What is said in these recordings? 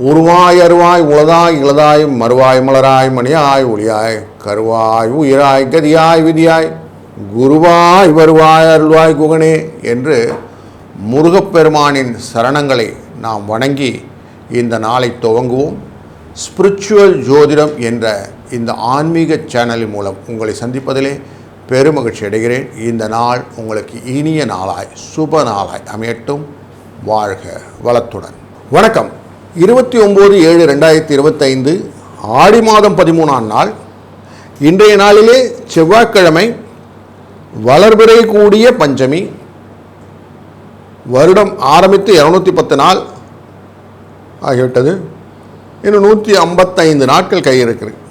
உருவாய் அருவாய் உளதாய் இளதாய் மறுவாய் மலராய் மணியாய் ஒளியாய் கருவாய் உயிராய் கதியாய் விதியாய் குருவாய் வருவாய் அருள்வாய் குகனே என்று முருகப்பெருமானின் சரணங்களை நாம் வணங்கி இந்த நாளை துவங்குவோம். ஸ்பிரிச்சுவல் ஜோதிடம் என்ற இந்த ஆன்மீக சேனலின் மூலம் உங்களை சந்திப்பதிலே பெருமகிழ்ச்சி அடைகிறேன். இந்த நாள் உங்களுக்கு இனிய நாளாய் சுப நாளாய் அமையட்டும். வாழ்க வளத்துடன். வணக்கம். இருபத்தி ஒம்பது ஏழு ரெண்டாயிரத்தி இருபத்தைந்து ஆடி மாதம் பதிமூணாம் நாள். இன்றைய நாளிலே செவ்வாய்க்கிழமை வளர்பிறை கூடிய பஞ்சமி. வருடம் ஆரம்பித்து இரநூத்தி பத்து நாள் ஆகிவிட்டது. இன்னும் நூற்றி ஐம்பத்தைந்து நாட்கள் கையிருக்கிறது.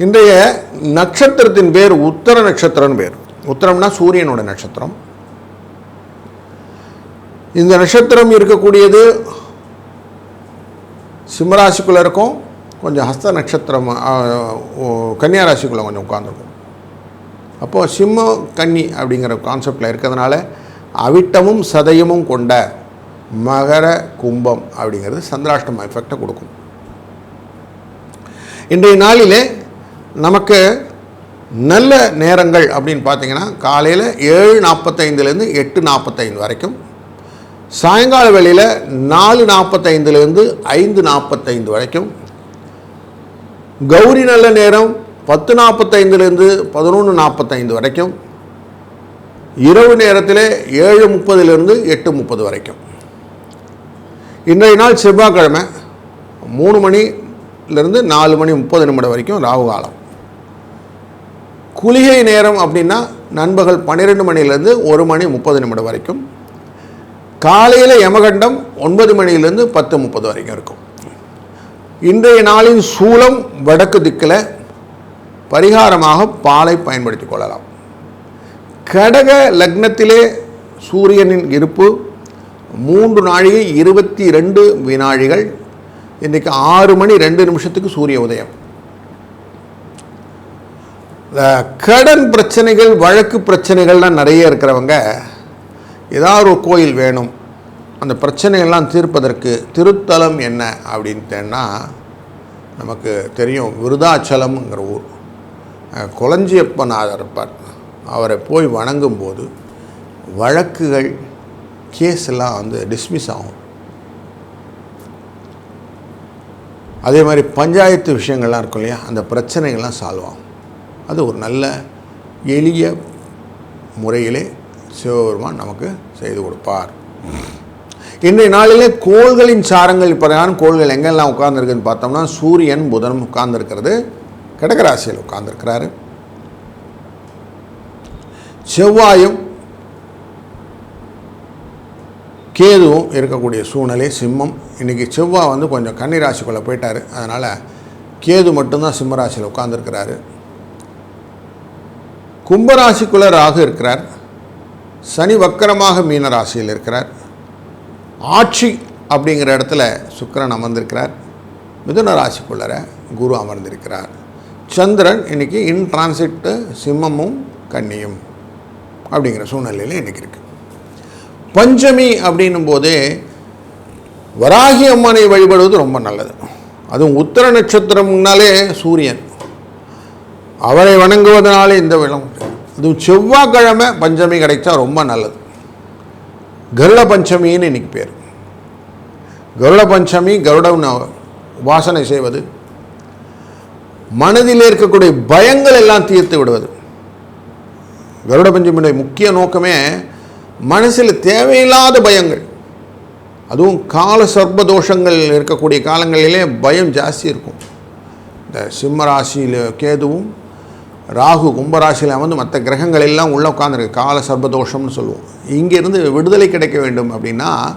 இன்றைய நட்சத்திரத்தின் பேர் உத்தர நட்சத்திரம்னு பேர் உத்தரம்னா சூரியனோட நட்சத்திரம். இந்த நட்சத்திரம் இருக்கக்கூடியது சிம்மராசிக்குள்ளே இருக்கும் கொஞ்சம் ஹஸ்த நட்சத்திரம் ஓ, கன்னியா ராசிக்குள்ளே கொஞ்சம் உட்காந்துருக்கும் அப்போது சிம்ம கன்னி அப்படிங்கிற கான்செப்டில் இருக்கிறதுனால அவிட்டமும் சதயமும் கொண்ட மகர கும்பம் அப்படிங்கிறது சந்திராஷ்டம எஃபெக்டை கொடுக்கும். இன்றைய நாளிலே நமக்கு நல்ல நேரங்கள் அப்படின்னு பார்த்தீங்கன்னா காலையில் ஏழு நாற்பத்தைந்துலேருந்து எட்டு நாற்பத்தைந்து வரைக்கும். சாயங்கால வேளையில் நாலு நாற்பத்தைந்துலேருந்து ஐந்து நாற்பத்தைந்து வரைக்கும். கௌரி நல்ல நேரம் பத்து நாற்பத்தைந்துலேருந்து பதினொன்று நாற்பத்தைந்து வரைக்கும். இரவு நேரத்தில் ஏழு முப்பதுலேருந்து எட்டு முப்பது வரைக்கும். இன்றைய நாள் செவ்வாய்க்கிழமை மூணு மணி இருந்து நாலு மணி முப்பது நிமிடம் வரைக்கும் ராகு காலம். குளிகை நேரம் அப்படின்னா நண்பகல் பன்னிரெண்டு மணிலேருந்து ஒரு மணி முப்பது நிமிடம் வரைக்கும். காலையில் யமகண்டம் ஒன்பது மணிலேருந்து பத்து முப்பது வரைக்கும் இருக்கும். இன்றைய நாளின் சூலம் வடக்கு திக்கில் பரிகாரமாக பாலை பயன்படுத்திக் கொள்ளலாம். கடக லக்னத்திலே சூரியனின் இருப்பு மூன்று நாழிகை இருபத்தி ரெண்டு வினாழிகள் இன்றைக்கி ஆறு மணி ரெண்டு நிமிஷத்துக்கு சூரிய உதயம். இந்த கடன் பிரச்சனைகள் வழக்கு பிரச்சனைகள்லாம் நிறைய இருக்கிறவங்க ஏதாவது ஒரு கோயில் வேணும். அந்த பிரச்சனையெல்லாம் தீர்ப்பதற்கு திருத்தலம் என்ன அப்படின்ட்டேன்னா நமக்கு தெரியும் விருதாச்சலம்ங்கிற ஊர். அஹ், இருப்பார் அவரை போய் வணங்கும்போது வழக்குகள் கேஸ் எல்லாம் வந்து டிஸ்மிஸ் ஆகும். அதே மாதிரி பஞ்சாயத்து விஷயங்கள்லாம் இருக்கும் இல்லையா? அந்த பிரச்சனைகள்லாம் சால்வ் ஆகும். அது ஒரு நல்ல எளிய முறையிலே சிவபெருமான் நமக்கு செய்து கொடுப்பார். இன்றைய நாளிலே கோள்களின் சாரங்கள் பிரகாரம் கோள்கள் எங்கெல்லாம் உட்கார்ந்துருக்குன்னு பார்த்தோம்னா சூரியன் புதன் உட்கார்ந்துருக்கிறது கடகராசியில் உட்கார்ந்துருக்கிறாரு. செவ்வாயும் கேதுவும் இருக்கக்கூடிய சூழ்நிலை சிம்மம். இன்றைக்கி செவ்வாய் வந்து கொஞ்சம் கன்னிராசிக்குள்ளே போயிட்டார். அதனால் கேது மட்டும்தான் சிம்மராசியில் உட்காந்துருக்கிறாரு உட்கார்ந்துருக்கிறாரு. கும்பராசிக்குள்ளே ராகு இருக்கிறார். சனி வக்கரமாக மீன ராசியில் இருக்கிறார். ஆட்சி அப்படிங்கிற இடத்துல சுக்கரன் அமர்ந்திருக்கிறார். மிதுன ராசிக்குள்ளர குரு அமர்ந்திருக்கிறார். சந்திரன் இன்னைக்கு இன் டிரான்சிட்டு சிம்மமும் கன்னியும் அப்படிங்கிற சூழ்நிலையில் இன்றைக்கி இருக்குது பஞ்சமி அப்படின்னும் போதே வராகி அம்மனை வழிபடுவது ரொம்ப நல்லது. அதுவும் உத்தர நட்சத்திரம்னாலே சூரியன். அவரை வணங்குவதனாலே இந்த விளம். அதுவும் செவ்வாய்க்கிழமை பஞ்சமி கிடைச்சா ரொம்ப நல்லது. கருட பஞ்சமின்னு இன்னைக்கு பேர். கருட பஞ்சமி கருடன் வாசனை செய்வது. மனதில் இருக்கக்கூடிய பயங்கள் எல்லாம் தீர்த்து விடுவது. கருட பஞ்சமியுடைய முக்கிய நோக்கமே மனசில் தேவையில்லாத பயங்கள். அதுவும் கால சர்ப்ப தோஷங்கள் இருக்கக்கூடிய காலங்களிலே பயம் ஜாஸ்தி இருக்கும். இந்த சிம்ம ராசியில் கேதுவும் ராகு கும்பராசியில் வந்து மற்ற கிரகங்கள் எல்லாம் உள்ளே உட்காந்துருக்கு கால சர்பதோஷம்னு சொல்லுவோம். இங்கிருந்து விடுதலை கிடைக்க வேண்டும் அப்படின்னா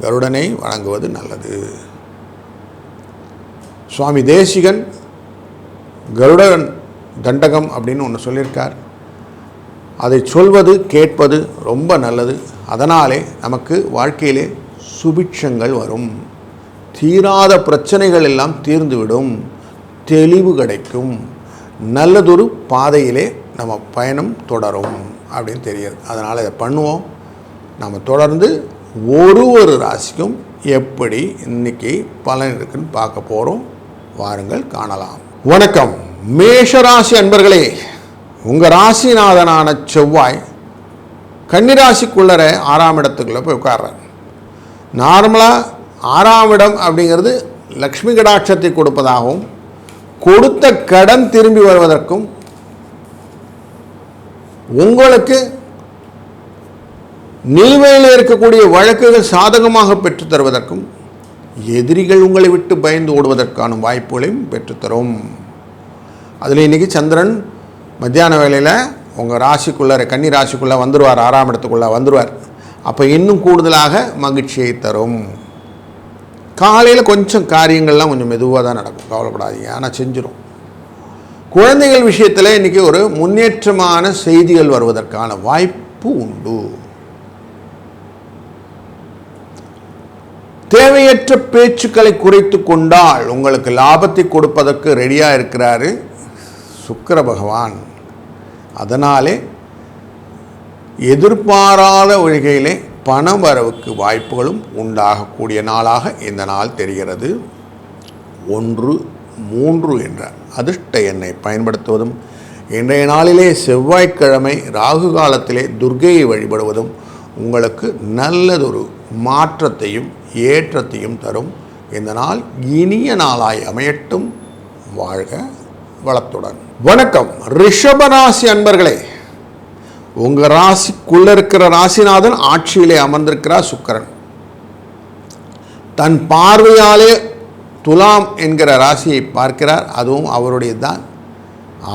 கருடனை வழங்குவது நல்லது. சுவாமி தேசிகன் கருடன் தண்டகம் அப்படின்னு ஒன்று சொல்லியிருக்கார். அதை சொல்வது கேட்பது ரொம்ப நல்லது. அதனாலே நமக்கு வாழ்க்கையிலே சுபிட்சங்கள் வரும். தீராத பிரச்சனைகள் எல்லாம் தீர்ந்துவிடும். தெளிவு கிடைக்கும். நல்லதொரு பாதையிலே நம்ம பயணம் தொடரும் அப்படின்னு தெரியாது அதனால் இதை பண்ணுவோம். நம்ம தொடர்ந்து ஒரு ஒரு ராசிக்கும் எப்படி இன்னைக்கு பலன் இருக்குன்னு பார்க்க போகிறோம் வாருங்கள் காணலாம். வணக்கம். மேஷ ராசி அன்பர்களே உங்கள் ராசிநாதனான செவ்வாய் கன்னிராசிக்குள்ளர ஆறாம் இடத்துக்குள்ளே போய் உட்கார்றாரு. நார்மலாக ஆறாம் இடம் அப்படிங்கிறது லக்ஷ்மி கடாட்சத்தை கொடுப்பதாகவும் கொடுத்த கடன் திரும்பி வருவதற்கும் உங்களுக்கு நிலுவையில் இருக்கக்கூடிய வழக்குகள் சாதகமாக பெற்றுத் தருவதற்கும் எதிரிகள் உங்களை விட்டு பயந்து ஓடுவதற்கான வாய்ப்புகளையும் பெற்றுத்தரும் அதில் இன்றைக்கி சந்திரன் மத்தியான வேலையில் உங்கள் ராசிக்குள்ளே கன்னி ராசிக்குள்ளே வந்துடுவார் ஆறாம் இடத்துக்குள்ளே வந்துடுவார் அப்போ இன்னும் கூடுதலாக மகிழ்ச்சியை தரும். காலையில் கொஞ்சம் காரியங்கள்லாம் கொஞ்சம் மெதுவாக தான் நடக்கும். கவலைப்படாதீங்க. ஆனால் செஞ்சிடும் குழந்தைகள் விஷயத்தில் இன்றைக்கி ஒரு முன்னேற்றமான செய்திகள் வருவதற்கான வாய்ப்பு உண்டு. தேவையற்ற பேச்சுக்களை குறைத்து கொண்டால் உங்களுக்கு லாபத்தை கொடுப்பதற்கு ரெடியாக இருக்கிறாரு. சுக்கர பகவான். அதனாலே எதிர்பாராத வழிகையிலே பண வரவுக்கு வாய்ப்புகளும் உண்டாகக்கூடிய நாளாக இந்த நாள் தெரிகிறது. ஒன்று மூன்று என்ற அதிர்ஷ்ட எண்ணை பயன்படுத்துவதும் இன்றைய நாளிலே செவ்வாய்க்கிழமை ராகு காலத்திலே துர்கையை வழிபடுவதும் உங்களுக்கு நல்லதொரு மாற்றத்தையும் ஏற்றத்தையும் தரும். இந்த நாள் இனிய நாளாய் அமையட்டும். வாழ்க வளத்துடன். வணக்கம். ரிஷபராசி அன்பர்களே உங்கள் ராசிக்குள்ள இருக்கிற ராசிநாதன் ஆட்சியிலே அமர்ந்திருக்கிறார் சுக்கரன். தன் பார்வையாலே துலாம் என்கிற ராசியை பார்க்கிறார். அதுவும் அவருடைய தான்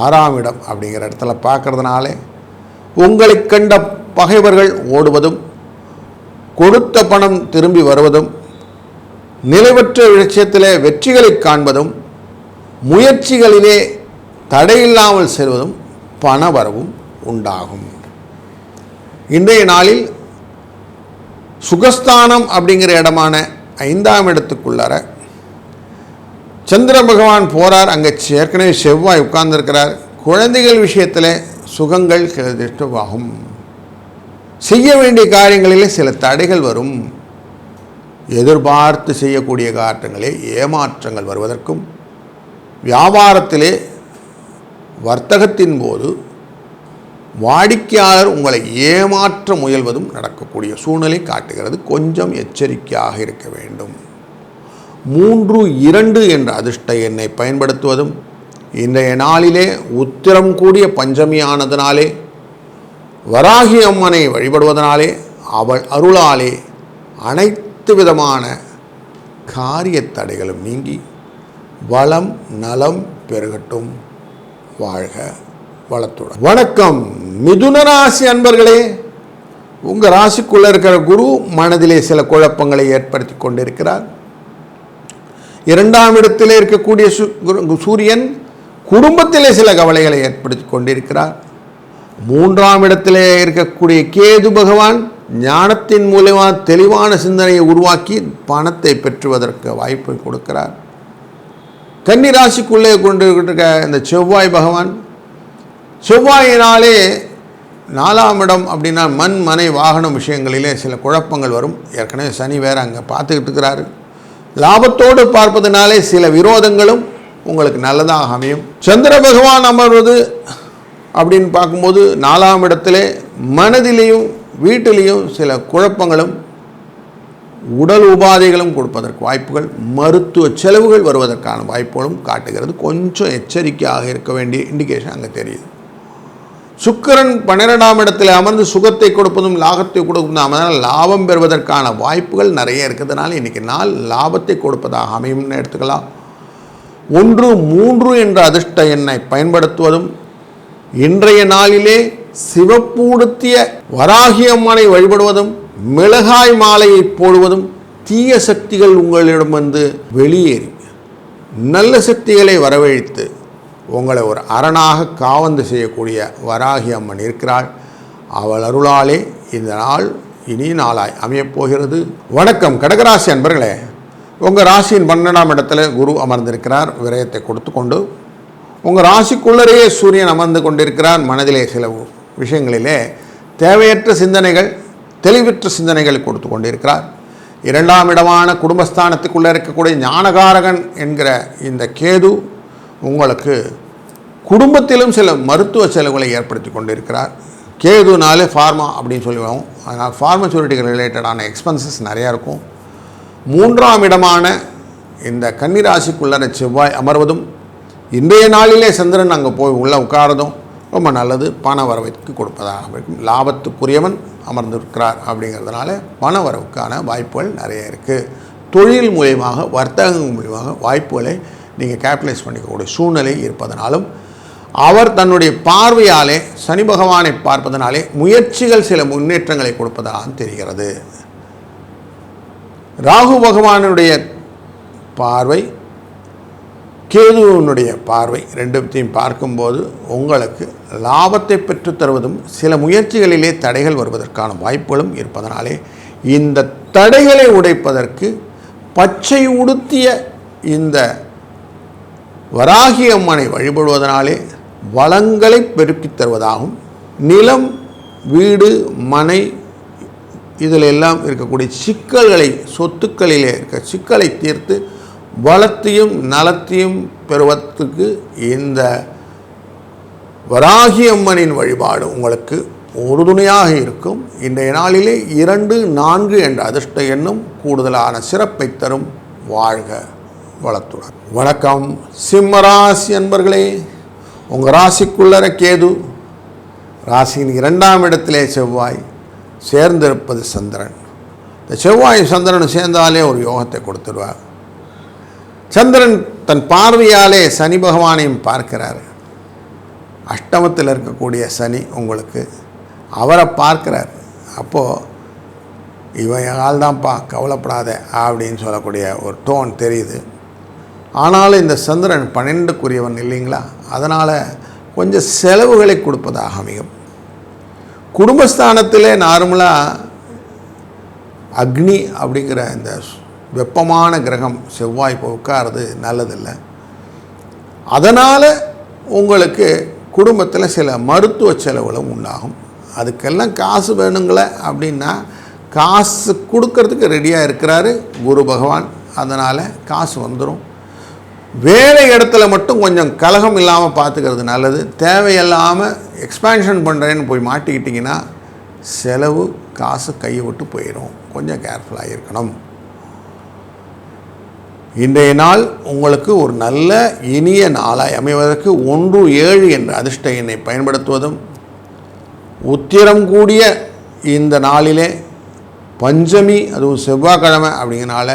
ஆறாம் இடம் அப்படிங்கிற இடத்துல பார்க்கறதுனாலே உங்களை கண்ட பகைவர்கள் ஓடுவதும் கொடுத்த பணம் திரும்பி வருவதும் நிலைவற்ற விஷயத்திலே வெற்றிகளை காண்பதும் முயற்சிகளிலே தடையில்லாமல் செல்வதும் பண வரவும் உண்டாகும். இன்றைய நாளில் சுகஸ்தானம் அப்படிங்கிற இடமான ஐந்தாம் இடத்துக்குள்ளார சந்திர பகவான் போகிறார் அங்கே ஏற்கனவே செவ்வாய் உட்கார்ந்திருக்கிறார். குழந்தைகள் விஷயத்தில் சுகங்கள் டிஸ்டர்பாகும் செய்ய வேண்டிய காரியங்களிலே சில தடைகள் வரும். எதிர்பார்த்து செய்யக்கூடிய காரணங்களே ஏமாற்றங்கள் வருவதற்கும் வியாபாரத்திலே வர்த்தகத்தின் போது வாடிக்கையாளர் உங்களை ஏமாற்ற முயல்வதும் நடக்கக்கூடிய சூழ்நிலை காட்டுகிறது. கொஞ்சம் எச்சரிக்கையாக இருக்க வேண்டும். மூன்று இரண்டு என்ற அதிர்ஷ்ட எண்ணை பயன்படுத்துவதும் இன்றைய நாளிலே உத்திரம் கூடிய பஞ்சமியானதினாலே வராகி அம்மனை வழிபடுவதனாலே அவள் அருளாலே அனைத்து விதமான காரிய தடைகளும் நீங்கி வளம் நலம் பெருகட்டும். வாழ்க வளத்துடன். வணக்கம். மிதுன ராசி அன்பர்களே உங்கள் ராசிக்குள்ளே இருக்கிற குரு மனதிலே சில குழப்பங்களை ஏற்படுத்தி கொண்டிருக்கிறார். இரண்டாம் இடத்திலே இருக்கக்கூடிய சு- குரு- சூரியன் குடும்பத்திலே சில கவலைகளை ஏற்படுத்தி கொண்டிருக்கிறார். மூன்றாம் இடத்திலே இருக்கக்கூடிய கேது பகவான் ஞானத்தின் மூலமாக தெளிவான சிந்தனையை உருவாக்கி பணத்தை பெற்றுவதற்கு வாய்ப்பை கொடுக்கிறார். கன்னி ராசிக்குள்ளே கொண்டு இருக்க இந்த செவ்வாய் பகவான் செவ்வாயினாலே நாலாம் இடம் அப்படின்னா மண் மனை வாகனம் விஷயங்களிலே சில குழப்பங்கள் வரும். ஏற்கனவே சனி வேறு அங்கே பார்த்துக்கிட்டு இருக்கிறாரு. லாபத்தோடு பார்ப்பதனாலே சில விரோதங்களும் உங்களுக்கு நல்லதாக அமையும். சந்திர பகவான் அமர்வது அப்படின்னு பார்க்கும்போது நாலாம் இடத்திலே மனதிலேயும் வீட்டிலையும் சில குழப்பங்களும் உடல் உபாதைகளும் கொடுப்பதற்கு வாய்ப்புகள் மருத்துவ செலவுகள் வருவதற்கான வாய்ப்புகளும் காட்டுகிறது. கொஞ்சம் எச்சரிக்கையாக இருக்க வேண்டிய இண்டிகேஷன் அங்கே தெரியுது. சுக்கிரன் பன்னிரெண்டாம் இடத்தில் அமர்ந்து சுகத்தை கொடுப்பதும் லாபத்தை கொடுப்பதும் அதனால் லாபம் பெறுவதற்கான வாய்ப்புகள் நிறைய இருக்கிறதுனால இன்றைக்கி நாள் லாபத்தை கொடுப்பதாக அமையும்னு எடுத்துக்கலாம். ஒன்று மூன்று என்ற அதிர்ஷ்ட எண்ணை பயன்படுத்துவதும் இன்றைய நாளிலே சிவப்பூடுத்திய வராகியம்மனை வழிபடுவதும் மிளகாய் மாலையை போடுவதும் தீய சக்திகள் உங்களிடம் வந்து வெளியேறி நல்ல சக்திகளை வரவழைத்து உங்களை ஒரு அரணாக காவந்து செய்யக்கூடிய வராகி அம்மன் இருக்கிறாள். அவள் அருளாலே இந்த நாள் இனி நாளாய் அமையப்போகிறது. வணக்கம். கடகராசி அன்பர்களே உங்கள் ராசியின் பன்னெண்டாம் இடத்துல குரு அமர்ந்திருக்கிறார். விரயத்தை கொடுத்து கொண்டு உங்கள் ராசிக்குள்ளரையே சூரியன் அமர்ந்து கொண்டிருக்கிறார். மனதிலே சில விஷயங்களிலே தேவையற்ற சிந்தனைகள் தெளிவற்ற சிந்தனைகளை கொடுத்து கொண்டிருக்கிறார். இரண்டாம் இடமான குடும்பஸ்தானத்துக்குள்ளே இருக்கக்கூடிய ஞானகாரகன் என்கிற இந்த கேது உங்களுக்கு குடும்பத்திலும் சில மருத்துவ செலவுகளை ஏற்படுத்தி கொண்டிருக்கிறார். கேதுனாலே ஃபார்மா அப்படின்னு சொல்லுவோம் அதனால் ஃபார்மசூரிட்டிகள் ரிலேட்டடான எக்ஸ்பென்சஸ் நிறையா இருக்கும். மூன்றாம் இடமான இந்த கன்னிராசிக்குள்ளன செவ்வாய் அமர்வதும் இன்றைய நாளிலே சந்திரன் அங்கே போய் உள்ளே உட்காரதும் ரொம்ப நல்லது. பண வரவைக்கு கொடுப்பதாக இருக்கும். லாபத்துக்குரியவன் அமர்ந்திருக்கிறார் அப்படிங்கிறதுனால பண வரவுக்கான வாய்ப்புகள் நிறைய இருக்குது தொழில் மூலியமாக வர்த்தகம் மூலியமாக வாய்ப்புகளை நீங்கள் கேபிட்டலைஸ் பண்ணிக்கக்கூடிய சூழ்நிலை இருப்பதனாலும் அவர் தன்னுடைய பார்வையாலே சனி பகவானை பார்ப்பதனாலே முயற்சிகள் சில முன்னேற்றங்களை கொடுப்பதாக தெரிகிறது. ராகு பகவானுடைய பார்வை கேதுவனுடைய பார்வை ரெண்டுத்தையும் பார்க்கும்போது உங்களுக்கு லாபத்தை பெற்றுத் தருவதும் சில முயற்சிகளிலே தடைகள் வருவதற்கான வாய்ப்புகளும் இருப்பதனாலே இந்த தடைகளை உடைப்பதற்கு பச்சை உடுத்திய இந்த வராகி அம்மனை வழிபடுவதனாலே வளங்களை பெருக்கித் தருவதாகும். நிலம் வீடு மனை இதில் எல்லாம் இருக்கக்கூடிய சிக்கல்களை சொத்துக்களிலே இருக்க சிக்கலை தீர்த்து வளத்தையும் நலத்தையும் பெறுவதற்கு இந்த வராகி அம்மனின் வழிபாடு உங்களுக்கு உறுதுணையாக இருக்கும். இன்றைய நாளிலே இரண்டு நான்கு என்ற அதிர்ஷ்ட எண்ணும் கூடுதலான சிறப்பை தரும் வாழ்க வளத்துடன். வணக்கம். சிம்மராசி அன்பர்களே உங்கள் ராசிக்குள்ளர கேது ராசியின் இரண்டாம் இடத்திலே செவ்வாய் சேர்ந்திருப்பது சந்திரன். இந்த செவ்வாய் சந்திரன் சேர்ந்தாலே ஒரு யோகத்தை கொடுத்துருவார். சந்திரன் தன் பார்வையாலே சனி பகவானையும் பார்க்கிறார். அஷ்டமத்தில் இருக்கக்கூடிய சனி உங்களுக்கு அவரை பார்க்கிறார். அப்போது இவன் ஆள் தான்ப்பா கவலைப்படாத அப்படின்னு சொல்லக்கூடிய ஒரு டோன் தெரியுது. ஆனாலும் இந்த சந்திரன் பன்னெண்டுக்குரியவன் இல்லைங்களா? அதனால் கொஞ்சம் செலவுகளை கொடுப்பதாக அமையும். குடும்பஸ்தானத்திலே நார்மலாக அக்னி அப்படிங்கிற இந்த வெப்பமான கிரகம் செவ்வாய் இப்போ உட்காருது நல்லதில்லை. அதனால் உங்களுக்கு குடும்பத்தில் சில மருத்துவ செலவுகளும் உண்டாகும். அதுக்கெல்லாம் காசு வேணுங்களே அப்படின்னா காசு கொடுக்கறதுக்கு ரெடியாக இருக்கிறாரு குரு பகவான். அதனால் காசு வந்துடும் வேலை இடத்துல மட்டும் கொஞ்சம் கலகம் இல்லாமல் பார்த்துக்கிறது நல்லது. தேவையில்லாமல் எக்ஸ்பேன்ஷன் பண்ணுறேன்னு போய் மாட்டிக்கிட்டிங்கன்னா செலவு காசு கையை விட்டு போயிடும் கொஞ்சம் கேர்ஃபுல்லாக இருக்கணும். இன்றைய நாள் உங்களுக்கு ஒரு நல்ல இனிய நாளாய் அமைவதற்கு ஒன்று ஏழு என்ற அதிர்ஷ்ட எண்ணை பயன்படுத்துவதும் உத்திரம் கூடிய இந்த நாளிலே பஞ்சமி அதுவும் செவ்வாய்க்கிழமை அப்படிங்கிறனால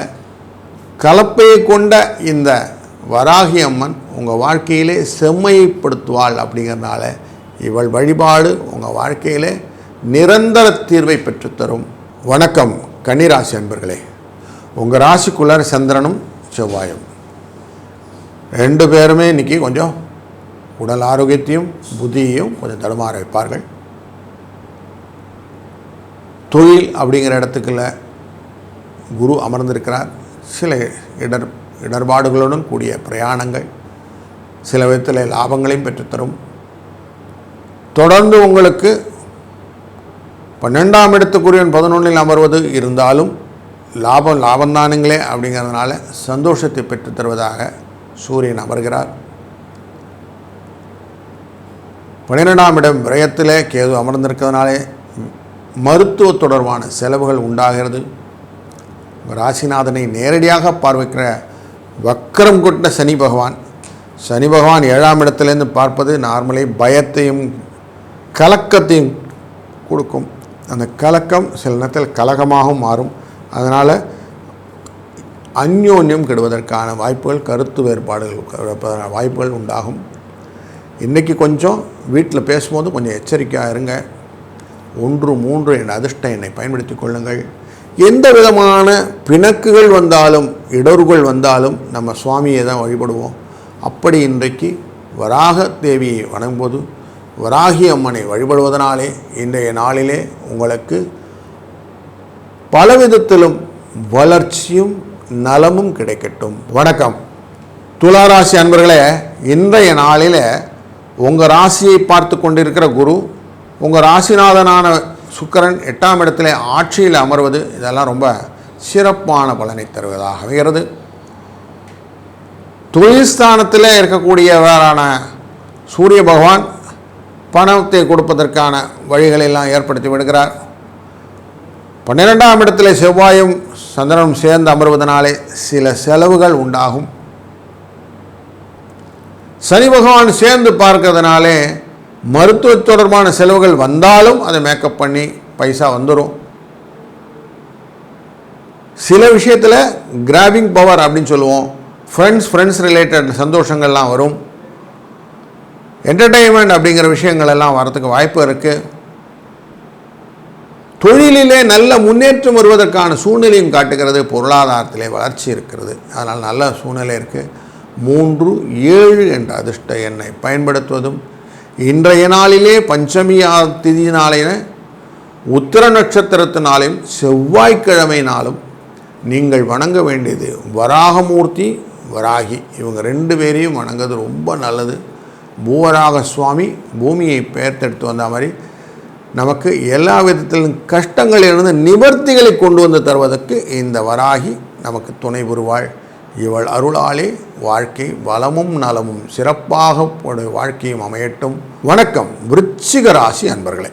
கலப்பையை கொண்ட இந்த வராகி அம்மன் உங்கள் வாழ்க்கையிலே செம்மைப்படுத்துவாள் அப்படிங்கிறனால இவள் வழிபாடு உங்கள் வாழ்க்கையிலே நிரந்தர தீர்வை பெற்றுத்தரும். வணக்கம் கன்னிராசி அன்பர்களே. உங்கள் ராசிக்குள்ளார் சந்திரனும் செவ்வாயும். ரெண்டு பேருமே இன்றைக்கி கொஞ்சம் உடல் ஆரோக்கியத்தையும் புத்தியையும் கொஞ்சம் தடுமாற வைப்பார்கள். தொழில் அப்படிங்கிற இடத்துக்குள்ள குரு அமர்ந்திருக்கிறார். சில இடர் இடர்பாடுகளுடன் கூடிய பிரயாணங்கள் சில விதத்தில் லாபங்களையும் பெற்றுத்தரும். தொடர்ந்து உங்களுக்கு பன்னெண்டாம் இடத்துக்குரியவன் பதினொன்றில் அமர்வது இருந்தாலும் லாபம் லாபந்தானுங்களே அப்படிங்கிறதுனால சந்தோஷத்தை பெற்றுத் தருவதாக சூரியன் அமர்கிறார். பன்னிரெண்டாம் இடம் விரயத்தில் கேது அமர்ந்திருக்கிறதுனாலே மருத்துவ தொடர்பான செலவுகள் உண்டாகிறது. ராசிநாதனை நேரடியாக பார்வைக்கிற வக்கரம் கொண்ட சனி பகவான். சனி பகவான் ஏழாம் இடத்துலேருந்து பார்ப்பது நார்மலி பயத்தையும் கலக்கத்தையும் கொடுக்கும். அந்த கலக்கம் சில நேரத்தில் கலகமாகவும் மாறும். அதனால் அந்யோன்யம் கெடுவதற்கான வாய்ப்புகள் கருத்து வேறுபாடுகள் வாய்ப்புகள் உண்டாகும். இன்றைக்கி கொஞ்சம் வீட்டில் பேசும்போது கொஞ்சம் எச்சரிக்கையாக இருங்க. ஒன்று மூன்று என்ற அதிர்ஷ்ட எண்ணை பயன்படுத்தி கொள்ளுங்கள். எந்த விதமான பிணக்குகள் வந்தாலும் இடர்கள் வந்தாலும் நம்ம சுவாமியை தான் வழிபடுவோம். அப்படி இன்றைக்கு வராக தேவியை வணங்கும்போது வராகி அம்மனை வழிபடுவதனாலே இன்றைய நாளிலே உங்களுக்கு பலவிதத்திலும் வளர்ச்சியும் நலமும் கிடைக்கட்டும். வணக்கம். துளாராசி அன்பர்களே இன்றைய நாளில் உங்கள் ராசியை பார்த்து கொண்டிருக்கிற குரு உங்கள் ராசிநாதனான சுக்கரன் எட்டாம் இடத்துல ஆட்சியில் அமர்வது இதெல்லாம் ரொம்ப சிறப்பான பலனை தருவதாக அமைகிறது. தொழில் ஸ்தானத்தில் இருக்கக்கூடியவரான சூரிய பகவான் பணத்தை கொடுப்பதற்கான வழிகளெல்லாம் ஏற்படுத்தி விடுகிறார். பன்னிரெண்டாம் இடத்துல செவ்வாயும் சந்திரனும் சேர்ந்து அமர்வதனாலே சில செலவுகள் உண்டாகும். சனி பகவான் சேர்ந்து பார்க்கறதுனாலே மருத்துவ தொடர்பான செலவுகள் வந்தாலும் அதை மேக்கப் பண்ணி பைசா வந்துடும் சில விஷயத்தில் கிராபிங் பவர் அப்படின்னு சொல்லுவோம். ஃப்ரெண்ட்ஸ் ஃப்ரெண்ட்ஸ் ரிலேட்டட் சந்தோஷங்கள்லாம் வரும். என்டர்டெயின்மெண்ட் அப்படிங்கிற விஷயங்கள் எல்லாம் வரத்துக்கு வாய்ப்பு இருக்குது தொழிலிலே நல்ல முன்னேற்றம் வருவதற்கான சூழ்நிலையும் காட்டுகிறது. பொருளாதாரத்திலே வளர்ச்சி இருக்கிறது. அதனால் நல்ல சூழ்நிலை இருக்குது மூன்று ஏழு என்ற அதிர்ஷ்ட எண்ணை பயன்படுத்துவதும் இன்றைய நாளிலே பஞ்சமி திதி நாளின உத்திர நட்சத்திரத்தினாலையும் செவ்வாய்க்கிழமை நாளும் நீங்கள் வணங்க வேண்டியது வராகமூர்த்தி வராகி. இவங்க ரெண்டு பேரையும் வணங்குறது ரொம்ப நல்லது. பூவராக சுவாமி பூமியை பெயர்த்தெடுத்து வந்த மாதிரி நமக்கு எல்லா விதத்திலும் கஷ்டங்களிலிருந்து நிவர்த்திகளை கொண்டு வந்து தருவதற்கு இந்த வராகி நமக்கு துணை புரிவாள். இவள் அருளாலே வாழ்க்கை வளமும் நலமும் சிறப்பாக வாழ்க்கையும் அமையட்டும். வணக்கம் விருச்சிக ராசி அன்பர்களே.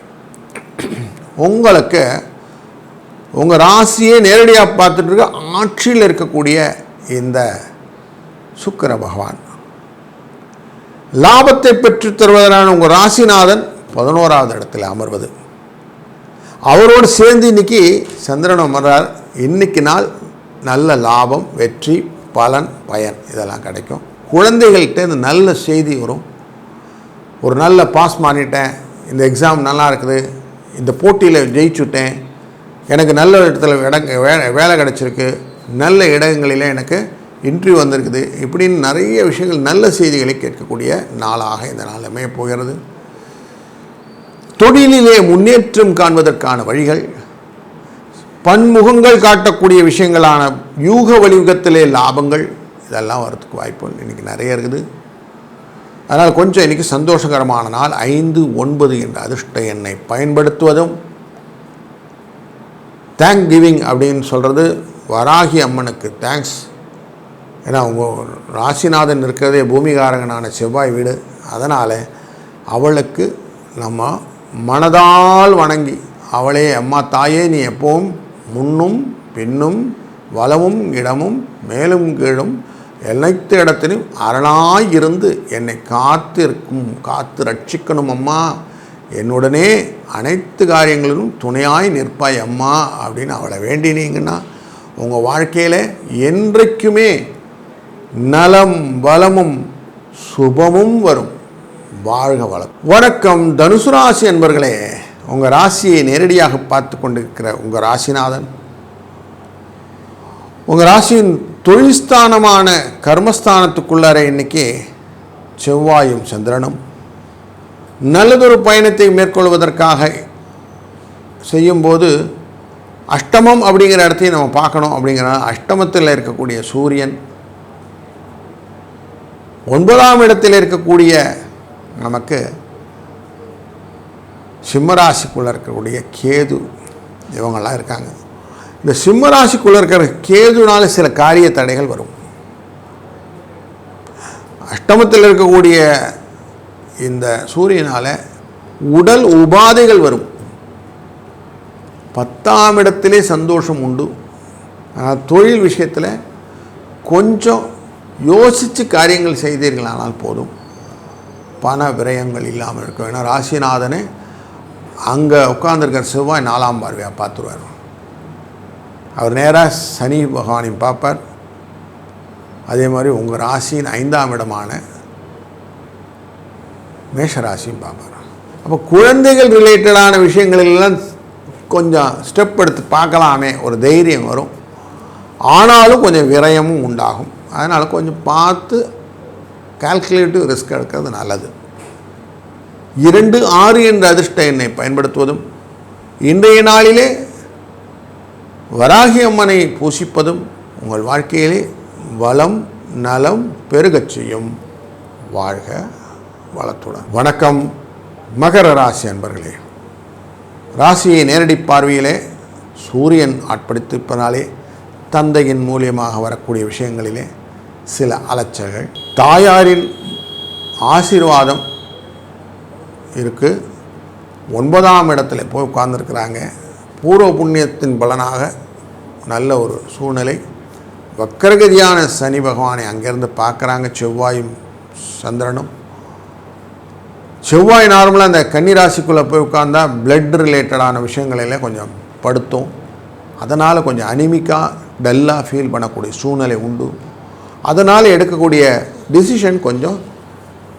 உங்களுக்கு உங்கள் ராசியே நேரடியாக பார்த்துட்டு இருக்க ஆட்சியில் இருக்கக்கூடிய இந்த சுக்கர பகவான். லாபத்தை பெற்றுத் தருவதனான உங்கள் ராசிநாதன் பதினோராவது இடத்துல அமர்வது. அவரோடு சேர்ந்து இன்னைக்கு சந்திரன் அமர்றார். இன்னைக்கு நாள் நல்ல லாபம் வெற்றி பலன் பயன் இதெல்லாம் கிடைக்கும். குழந்தைகள்கிட்ட இந்த நல்ல செய்தி வரும். ஒரு நல்ல பாஸ் பண்ணிட்டேன். இந்த எக்ஸாம் நல்லா இருக்குது. இந்த போட்டியில் ஜெயிச்சுட்டேன். எனக்கு நல்ல இடத்துல இடங்க வேலை கிடச்சிருக்கு. நல்ல இடங்களில் எனக்கு இன்ட்ரிவ் வந்திருக்குது. இப்படின்னு நிறைய விஷயங்கள் நல்ல செய்திகளை கேட்கக்கூடிய நாளாக இந்த நாள் அமைய போகிறது. தொழிலிலே முன்னேற்றம் காண்பதற்கான வழிகள் பன்முகங்கள் காட்டக்கூடிய விஷயங்களான யூக வழிவகத்திலே லாபங்கள் இதெல்லாம் வரதுக்கு வாய்ப்பு இன்றைக்கி நிறைய இருக்குது. அதனால் கொஞ்சம் இன்றைக்கி சந்தோஷகரமான நாள். ஐந்து ஒன்பது என்ற அதிர்ஷ்ட எண்ணை பயன்படுத்துவதும் தேங்க் கிவிங் அப்படின்னு சொல்கிறது வராகி அம்மனுக்கு தேங்க்ஸ் ஏன்னா உங்கள் ராசிநாதன் இருக்கிறதே பூமிகாரகனான செவ்வாய் வீடு. அதனால் அவளுக்கு நம்ம மனதால் வணங்கி அவளே அம்மா தாயே நீ எப்பவும் முன்னும் பின்னும் வலமும் இடமும் மேலும் கீழும் அனைத்து இடத்திலும் அரணாய் இருந்து என்னை காத்திருக்கும் காத்து ரட்சிக்கணும் அம்மா. என்னுடனே அனைத்து காரியங்களிலும் துணையாய் நிற்பாய் அம்மா அப்படின்னு அவளை வேண்டினீங்கன்னா உங்கள் வாழ்க்கையில் என்றைக்குமே நலம் வளமும் சுபமும் வரும். வாழ்க வளம். வணக்கம் தனுசு ராசி என்பர்களே உங்கள் ராசியை நேரடியாக பார்த்து கொண்டிருக்கிற உங்கள் ராசிநாதன். உங்கள் ராசியின் தொழில் ஸ்தானமான கர்மஸ்தானத்துக்குள்ளார இன்னைக்கு செவ்வாயும் சந்திரனும். நல்லதொரு பயணத்தை மேற்கொள்வதற்காக செய்யும்போது அஷ்டமம் அப்படிங்கிற இடத்தையும் நம்ம பார்க்கணும் அப்படிங்கிற அஷ்டமத்தில் இருக்கக்கூடிய சூரியன் ஒன்பதாம் இடத்தில் இருக்கக்கூடிய நமக்கு சிம்மராசிக்குள்ளே இருக்கக்கூடிய கேது இவங்கெல்லாம் இருக்காங்க. இந்த சிம்மராசிக்குள்ளே இருக்கிற கேதுனால சில காரிய தடைகள் வரும். அஷ்டமத்தில் இருக்கக்கூடிய இந்த சூரியனால் உடல் உபாதைகள் வரும். பத்தாம் இடத்திலே சந்தோஷம் உண்டு. ஆனால் தொழில் விஷயத்தில் கொஞ்சம் யோசித்து காரியங்கள் செய்தீர்களானால் போதும். பண விரயங்கள் இல்லாமல் இருக்கும் ஏன்னா ராசிநாதனே அங்கே உட்காந்துருக்கிற செவ்வாய் நாலாம் பார்வையாக பார்த்துருவார். அவர் நேராக சனி பகவானையும் பார்ப்பார். அதே மாதிரி உங்கள் ராசியின் ஐந்தாம் இடமான மேஷராசியும் பார்ப்பார். அப்போ குழந்தைகள் ரிலேட்டடான விஷயங்களெல்லாம் கொஞ்சம் ஸ்டெப் எடுத்து பார்க்கலாமே. ஒரு தைரியம் வரும். ஆனாலும் கொஞ்சம் விரயமும் உண்டாகும். அதனால் கொஞ்சம் பார்த்து கால்குலேட்டிவ் ரிஸ்க் எடுக்கிறது நல்லது. இரண்டு ஆறு என்ற அதிர்ஷ்ட எண்ணை பயன்படுத்துவதும் இன்றைய நாளிலே வராகி அம்மனை பூசிப்பதும் உங்கள் வாழ்க்கையிலே வளம் நலம் பெருகச் செய்யும். வாழ்க வளத்துடன். வணக்கம். மகர ராசி அன்பர்களே. ராசியை நேரடி பார்வையிலே சூரியன் ஆட்படுத்திருப்பதனாலே தந்தையின் மூலியமாக வரக்கூடிய விஷயங்களிலே சில அலைச்சல்கள். தாயாரின் ஆசீர்வாதம் இருக்குது ஒன்பதாம் இடத்துல போய் உட்கார்ந்துருக்குறாங்க. பூர்வ புண்ணியத்தின் பலனாக நல்ல ஒரு சூழ்நிலை. வக்கரகதியான சனி பகவானை அங்கேருந்து பார்க்குறாங்க. செவ்வாயும் சந்திரனும். செவ்வாய் நார்மலாக அந்த கன்னிராசிக்குள்ளே போய் உட்காந்தா பிளட் ரிலேட்டடான விஷயங்களெல்லாம் கொஞ்சம் படுத்தும். அதனால் கொஞ்சம் அனிமிக்காக டல்லாக ஃபீல் பண்ணக்கூடிய சூழ்நிலை உண்டு. அதனால் எடுக்கக்கூடிய டிசிஷன் கொஞ்சம்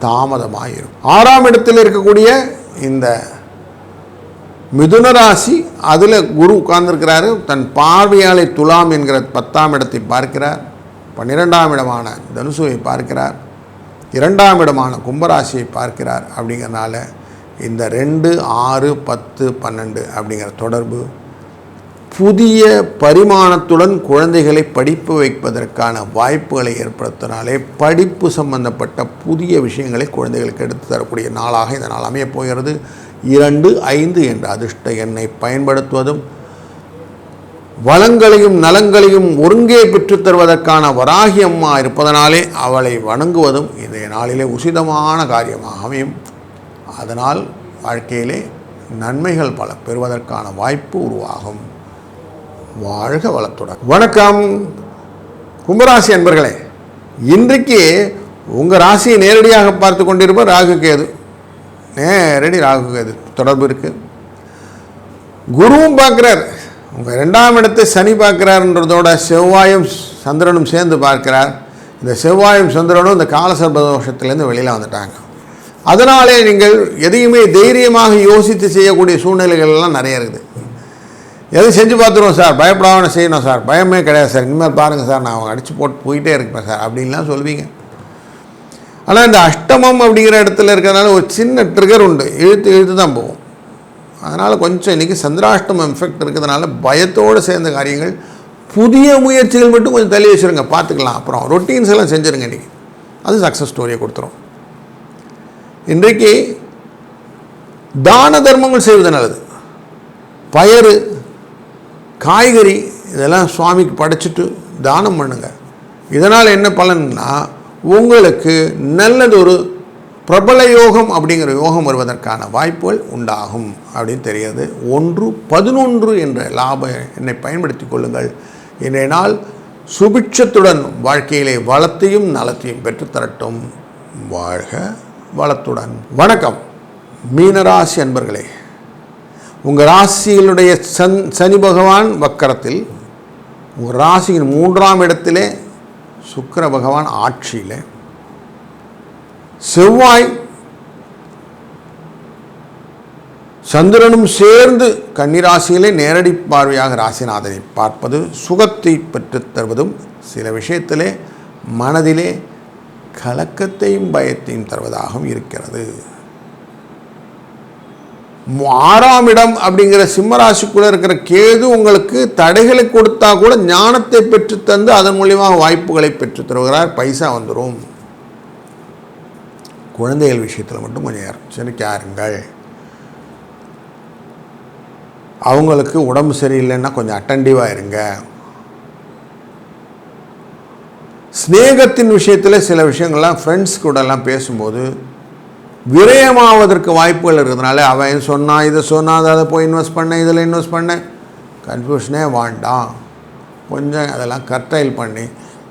தாமதமாக இருக்கும் ஆறாம் இடத்தில் இருக்கக்கூடிய இந்த மிதுன ராசி அதில் குரு உட்கார்ந்துருக்கிறாரு. தன் பார்வையாளை துலாம் என்கிற பத்தாம் இடத்தை பார்க்கிறார். பன்னிரெண்டாம் இடமான தனுசுவை பார்க்கிறார். இரண்டாம் இடமான கும்பராசியை பார்க்கிறார். அப்படிங்கிறனால இந்த ரெண்டு ஆறு பத்து பன்னெண்டு அப்படிங்கிற தொடர்பு புதிய பரிமாணத்துடன் குழந்தைகளை படிப்பு வைப்பதற்கான வாய்ப்புகளை ஏற்படுத்தினாலே படிப்பு சம்பந்தப்பட்ட புதிய விஷயங்களை குழந்தைகளுக்கு எடுத்து தரக்கூடிய நாளாக இந்த நாள் அமையப் போகிறது. இரண்டு ஐந்து என்ற அதிர்ஷ்ட எண்ணை பயன்படுத்துவதும் வளங்களையும் நலங்களையும் ஒருங்கே பெற்றுத் தருவதற்கான வராகி அம்மா இருப்பதனாலே அவளை வணங்குவதும் இன்றைய நாளிலே உசிதமான காரியமாக அமையும். அதனால் வாழ்க்கையிலே நன்மைகள் பல பெறுவதற்கான வாய்ப்பு உருவாகும். வாழ்க வளத்துடன். வணக்கம். கும்பராசி அன்பர்களே இன்றைக்கு உங்கள் ராசியை நேரடியாக பார்த்து கொண்டிருப்ப ராகு கேது. நேரடி ராகு கேது தொடர்பு இருக்குது குருவும் பார்க்குறார். உங்கள் ரெண்டாம் இடத்தை சனி பார்க்குறாருன்றதோட செவ்வாயும் சந்திரனும் சேர்ந்து பார்க்கிறார். இந்த செவ்வாயும் சந்திரனும் இந்த காலசர்ப தோஷத்துலேருந்து வெளியில் வந்துட்டாங்க. அதனாலே நீங்கள் எதையுமே தைரியமாக யோசித்து செய்யக்கூடிய சூழ்நிலைகள் எல்லாம் நிறைய இருக்குது. எதுவும் செஞ்சு பார்த்துருவோம் சார். பயப்படாமல் செய்யணும் சார். பயமே கிடையாது சார். இனிமேல் பாருங்கள் சார். நான் அடித்து போட்டு போயிட்டே இருப்பேன் சார். அப்படின்லாம் சொல்லுவீங்க ஆனால் இந்த அஷ்டமம் அப்படிங்கிற இடத்துல இருக்கிறதுனால ஒரு சின்ன ட்ரிகர் உண்டு. இழுத்து இழுத்து தான் போகும். அதனால் கொஞ்சம் இன்றைக்கி சந்திராஷ்டமம் எஃபெக்ட் இருக்கிறதுனால பயத்தோடு சேர்ந்த காரியங்கள் புதிய முயற்சிகள் மட்டும் கொஞ்சம் தள்ளி வச்சுருங்க. பார்த்துக்கலாம். அப்புறம் ரொட்டீன்ஸ் எல்லாம் செஞ்சுருங்க இன்றைக்கி அது சக்ஸஸ் ஸ்டோரியை கொடுத்துரும். இன்றைக்கு தான தர்மங்கள் செய்வது நல்லது. பயறு காய்கறி இதெல்லாம் சுவாமிக்கு படைச்சிட்டு தானம் பண்ணுங்க. இதனால் என்ன பலன்னா உங்களுக்கு நல்லதொரு பிரபல யோகம் அப்படிங்கிற யோகம் வருவதற்கான வாய்ப்புகள் உண்டாகும் அப்படின்னு தெரியாது. ஒன்று பதினொன்று என்ற லாப என்னை பயன்படுத்தி கொள்ளுங்கள். இன்றைய நாள் சுபிட்சத்துடன் வாழ்க்கையிலே வளத்தையும் நலத்தையும் பெற்றுத்தரட்டும் வாழ்க வளத்துடன். வணக்கம். மீனராசி அன்பர்களே. உங்கள் ராசியினுடைய சன் சனி பகவான் வக்கரத்தில் உங்கள் ராசியின் மூன்றாம் இடத்திலே சுக்கர பகவான் ஆட்சியில். செவ்வாய் சந்திரனும் சேர்ந்து கன்னிராசியிலே நேரடி பார்வையாக ராசிநாதனை பார்ப்பது சுகத்தை பெற்றுத் தருவதும் சில விஷயத்திலே மனதிலே கலக்கத்தையும் பயத்தையும் தருவதாகவும் இருக்கிறது. ஆறாம் இடம் அப்படிங்கிற சிம்மராசிக்குள்ளே இருக்கிற கேது உங்களுக்கு தடைகளை கொடுத்தா கூட ஞானத்தை பெற்றுத்தந்து அதன் மூலியமாக வாய்ப்புகளை பெற்று தருகிறார். பைசா வந்துடும் குழந்தைகள் விஷயத்தில் மட்டும் கொஞ்சம் எச்சரிக்கையாருங்கள் அவங்களுக்கு உடம்பு சரியில்லைன்னா கொஞ்சம் அட்டன்டிவாக இருங்க. ஸ்நேகத்தின் விஷயத்தில் சில விஷயங்கள்லாம் ஃப்ரெண்ட்ஸ் கூடலாம் பேசும்போது விரயமாவதற்கு வாய்ப்புகள் இருக்கிறதுனால அவன் சொன்னான் இதை சொன்னால் அதை போய் இன்வெஸ்ட் பண்ண இதில் இன்வெஸ்ட் பண்ண கன்ஃபியூஷனே வேண்டாம். கொஞ்சம் அதெல்லாம் கர்டைல் பண்ணி.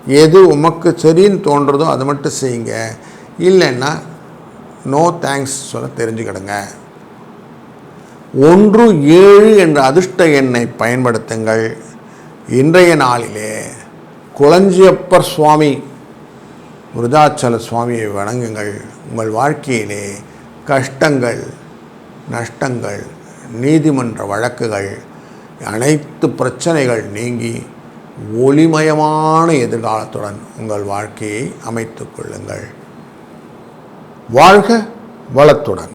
எது உமக்கு சரின்னு தோன்றதோ அதை மட்டும் செய்யுங்க. இல்லைன்னா நோ தேங்க்ஸ் சொல்ல தெரிஞ்சுக்கிடுங்க. ஒன்று ஏழு என்ற அதிர்ஷ்ட எண்ணை பயன்படுத்துங்கள். இன்றைய நாளிலே குளஞ்சியப்பர் சுவாமி விருதாச்சல சுவாமியை வணங்குங்கள். உங்கள் வாழ்க்கையிலே கஷ்டங்கள் நஷ்டங்கள் நீதிமன்ற வழக்குகள் அனைத்து பிரச்சனைகள் நீங்கி ஒளிமயமான எதிர்காலத்துடன் உங்கள் வாழ்க்கையை அமைத்துக் கொள்ளுங்கள். வாழ்க வளத்துடன்.